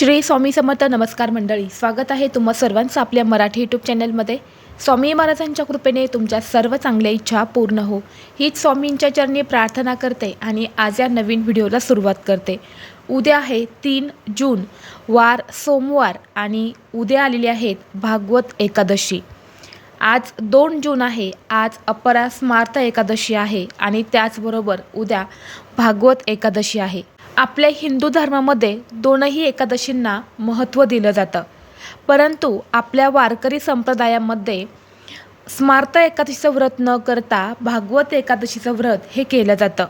श्री स्वामी समर्थ नमस्कार मंडळी स्वागत आहे तुम्हा सर्वांचं आपल्या मराठी यूट्यूब चॅनलमध्ये स्वामी महाराजांच्या कृपेने तुमच्या सर्व चांगल्या इच्छा पूर्ण हो. हीच स्वामींच्या चरणी प्रार्थना करते आणि आज या नवीन व्हिडिओला सुरुवात करते. उद्या आहे तीन जून वार सोमवार आणि उद्या आलेले आहेत भागवत एकादशी. आज दोन जून आहे आज अपरा स्मार्थ एकादशी आहे आणि त्याचबरोबर उद्या भागवत एकादशी आहे. आपल्या हिंदू धर्मामध्ये दोनही एकादशींना महत्त्व दिलं जातं. परंतु आपल्या वारकरी संप्रदायामध्ये स्मार्त एकादशीचं व्रत न करता भागवत एकादशीचं व्रत हे केलं जातं.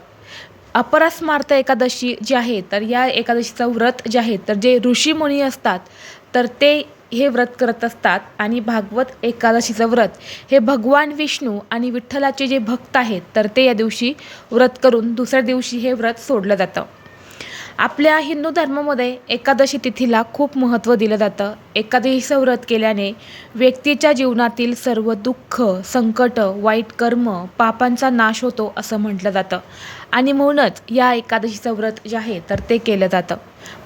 अपरा स्मार्त एकादशी जी आहे तर या एकादशीचं व्रत जे आहे तर जे ऋषीमुनी असतात तर ते हे व्रत करत असतात आणि भागवत एकादशीचं व्रत हे भगवान विष्णू आणि विठ्ठलाचे जे भक्त आहेत तर ते या दिवशी व्रत करून दुसऱ्या दिवशी हे व्रत सोडलं जातं. आपल्या हिंदू धर्मामध्ये एकादशी तिथीला खूप महत्त्व दिलं जातं. एकादशीचं व्रत केल्याने व्यक्तीच्या जीवनातील सर्व दुःख संकट वाईट कर्म पापांचा नाश होतो असं म्हटलं जातं. आणि म्हणूनच या एकादशीचं व्रत जे आहे तर ते केलं जातं.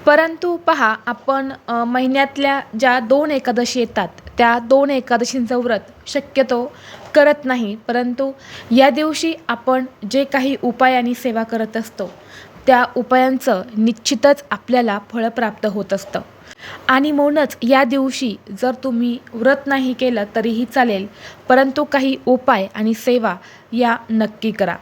परंतु पहा आपण महिन्यातल्या ज्या दोन एकादशी येतात त्या दोन एकादशींचं व्रत शक्यतो करत नाही. परंतु या दिवशी आपण जे काही उपाय आणि सेवा करत असतो त्या उपायांचं निश्चितच आपल्याला फळ प्राप्त होत असतं. आणि म्हणूनच या दिवशी जर तुम्ही व्रत नाही केलं तरीही चालेल परंतु काही उपाय आणि सेवा या नक्की करा.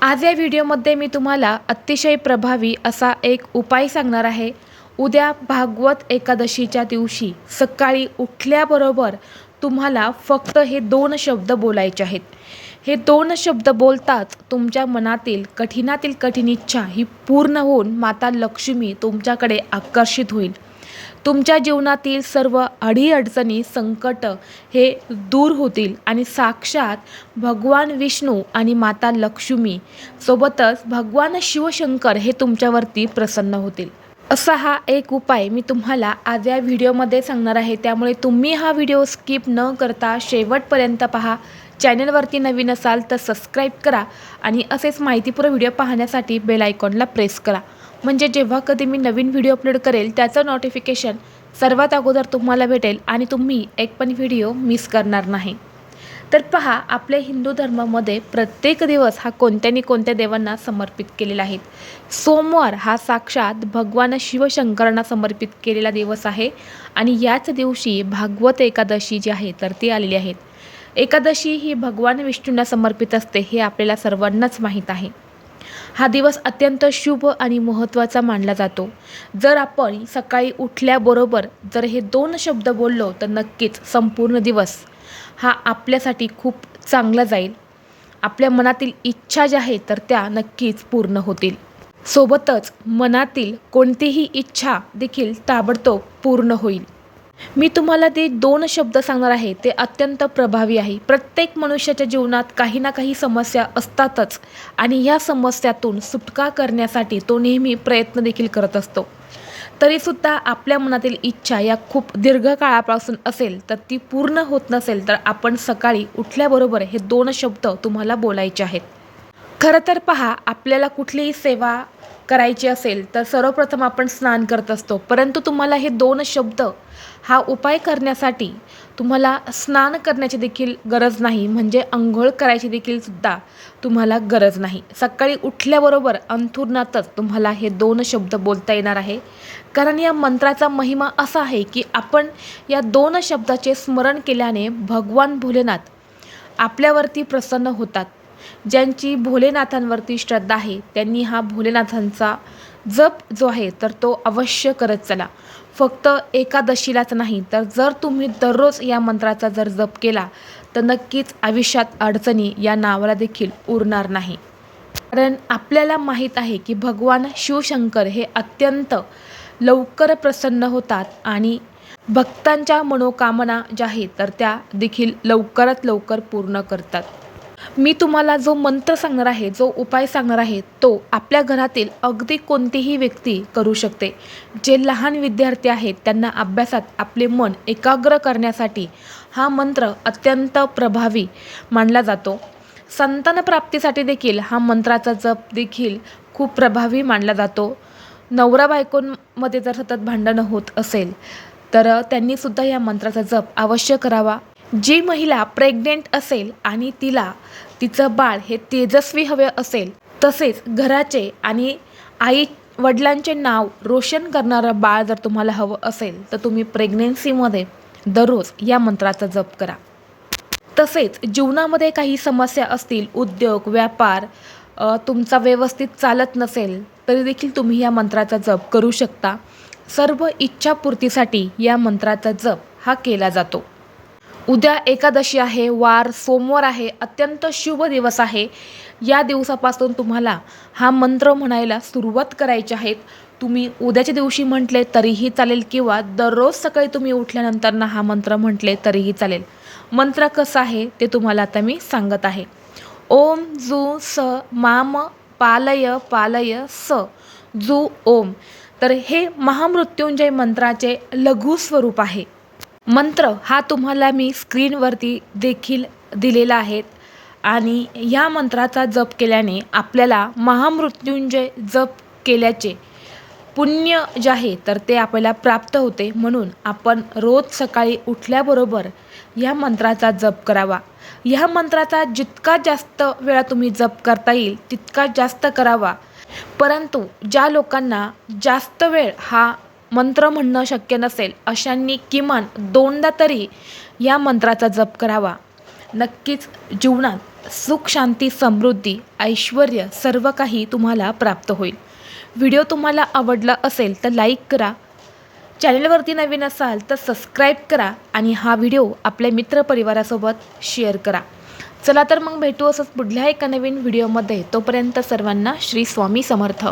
आज या व्हिडिओमध्ये मी तुम्हाला अतिशय प्रभावी असा एक उपाय सांगणार आहे. उद्या भागवत एकादशीच्या दिवशी सकाळी उठल्याबरोबर तुम्हाला फक्त हे दोन शब्द बोलायचे आहेत. हे दोन शब्द बोलताच तुमच्या मनातील कठीणातील कठीण इच्छा ही पूर्ण होऊन माता लक्ष्मी तुमच्याकडे आकर्षित होईल. तुमच्या जीवनातील सर्व अडीअडचणी संकट हे दूर होतील आणि साक्षात भगवान विष्णू आणि माता लक्ष्मी सोबतच भगवान शिवशंकर हे तुमच्यावरती प्रसन्न होतील. असा हा एक उपाय मी तुम्हाला आज या व्हिडिओमध्ये सांगणार आहे. त्यामुळे तुम्ही हा व्हिडिओ स्किप न करता शेवटपर्यंत पहा. चॅनलवरती नवीन असाल तर सबस्क्राईब करा आणि असेच माहितीपूर्ण व्हिडिओ पाहण्यासाठी बेल आयकॉनला प्रेस करा. म्हणजे जेव्हा कधी मी नवीन व्हिडिओ अपलोड करेल त्याचं नोटिफिकेशन सर्वात अगोदर तुम्हाला भेटेल आणि तुम्ही एक पण व्हिडिओ मिस करणार नाही. तर पहा आपल्या हिंदू धर्मामध्ये प्रत्येक दिवस हा कोणत्या कोणत्या देवांना समर्पित केलेला आहे. सोमवार हा साक्षात भगवान शिवशंकरांना समर्पित केलेला दिवस आहे आणि याच दिवशी भागवत एकादशी जी आहे तर ती आलेली आहेत एकादशी ही भगवान विष्णूंना समर्पित असते हे आपल्याला सर्वांनाच माहीत आहे. हा दिवस अत्यंत शुभ आणि महत्त्वाचा मानला जातो. जर आपण सकाळी उठल्याबरोबर जर हे दोन शब्द बोललो तर नक्कीच संपूर्ण दिवस हा आपल्यासाठी खूप चांगला जाईल. आपल्या मनातील इच्छा ज्या आहेत तर त्या नक्कीच पूर्ण होतील. सोबतच मनातील कोणतीही इच्छा देखील ताबडतोब पूर्ण होईल. मी तुम्हाला ते दोन शब्द सांगणार आहे ते अत्यंत प्रभावी आहे. प्रत्येक मनुष्याच्या जीवनात काही ना काही समस्या असतातच आणि या समस्यातून सुटका करण्यासाठी तो नेहमी प्रयत्न देखील करत असतो. तरीसुद्धा आपल्या मनातील इच्छा या खूप दीर्घकाळापासून असेल तर ती पूर्ण होत नसेल तर आपण सकाळी उठल्याबरोबर हे दोन शब्द तुम्हाला बोलायचे आहेत. खरं तर पहा आपल्याला कुठलीही सेवा करायची असेल तर सर्वप्रथम आपण स्नान करत असतो. परंतु तुम्हाला हे दोन शब्द हा उपाय करण्यासाठी तुम्हाला स्नान करण्याची देखील गरज नाही. म्हणजे अंघोळ करायची देखील सुद्धा तुम्हाला गरज नाही. सकाळी उठल्याबरोबर अंथुरणातच तुम्हाला हे दोन शब्द बोलता येणार आहे. कारण या मंत्राचा महिमा असा आहे की आपण या दोन शब्दाचे स्मरण केल्याने भगवान भोलेनाथ आपल्यावरती प्रसन्न होतात. ज्यांची भोलेनाथांवरती श्रद्धा आहे त्यांनी हा भोलेनाथांचा जप जो आहे तर तो अवश्य करत चला. फक्त एकादशीलाच नाही तर जर तुम्ही दररोज या मंत्राचा जर जप केला तर नक्कीच आयुष्यात अडचणी या नावाला देखील उरणार नाही. कारण आपल्याला माहीत आहे की भगवान शिवशंकर हे अत्यंत लवकर प्रसन्न होतात आणि भक्तांच्या मनोकामना ज्या आहेत तर त्या देखील लवकरात लवकर पूर्ण करतात. मी तुम्हाला जो मंत्र सांगणार आहे जो उपाय सांगणार आहे तो आपल्या घरातील अगदी कोणतीही व्यक्ती करू शकते. जे लहान विद्यार्थी आहेत त्यांना अभ्यासात आपले मन एकाग्र करण्यासाठी हा मंत्र अत्यंत प्रभावी मानला जातो. संतान प्राप्तीसाठी देखील हा मंत्राचा जप देखील खूप प्रभावी मानला जातो. नवरा बायकोंमध्ये जर सतत भांडणं होत असेल तर त्यांनीसुद्धा या मंत्राचा जप अवश्य करावा. जी महिला प्रेग्नेंट असेल आणि तिला तिचं बाळ हे तेजस्वी हवे असेल तसेच घराचे आणि आई वडिलांचे नाव रोशन करणारं बाळ जर तुम्हाला हवं असेल तर तुम्ही प्रेग्नेन्सीमध्ये दररोज या मंत्राचा जप करा. तसेच जीवनामध्ये काही समस्या असतील उद्योग व्यापार तुमचा व्यवस्थित चालत नसेल तरी देखील तुम्ही या मंत्राचा जप करू शकता. सर्व इच्छापूर्तीसाठी या मंत्राचा जप हा केला जातो. उद्या एकादशी आहे वार सोमवार आहे अत्यंत शुभ दिवस आहे. या दिवसापासून तुम्हाला हा मंत्र म्हणायला सुरुवात करायची आहेत तुम्ही उद्याच्या दिवशी म्हटले तरीही चालेल किंवा दररोज सकाळी तुम्ही उठल्यानंतर ना हा मंत्र म्हटले तरीही चालेल. मंत्र कसं आहे ते तुम्हाला आता मी सांगत आहे. ओम जू स माम पालय पालय स. जू ओम. तर हे महामृत्युंजय मंत्राचे लघु स्वरूप आहे. मंत्र हा तुम्हाला मी स्क्रीनवरती देखील दिलेला आहे. आणि ह्या मंत्राचा जप केल्याने आपल्याला महामृत्युंजय जप केल्याचे पुण्य जे आहे तर ते आपल्याला प्राप्त होते. म्हणून आपण रोज सकाळी उठल्याबरोबर या मंत्राचा जप करावा. ह्या मंत्राचा जितका जास्त वेळा तुम्ही जप करता येईल तितका जास्त करावा. परंतु ज्या लोकांना जास्त वेळ हा मंत्र म्हणणं शक्य नसेल अशांनी किमान दोनदा तरी या मंत्राचा जप करावा. नक्कीच जीवनात सुख शांती समृद्धी ऐश्वर सर्व काही तुम्हाला प्राप्त होईल. व्हिडिओ तुम्हाला आवडला असेल तर लाईक करा. चॅनलवरती नवीन असाल तर सबस्क्राईब करा आणि हा व्हिडिओ आपल्या मित्रपरिवारासोबत शेअर करा. चला तर मग भेटू असंच पुढल्या एका नवीन व्हिडिओमध्ये. तोपर्यंत सर्वांना श्री स्वामी समर्थ.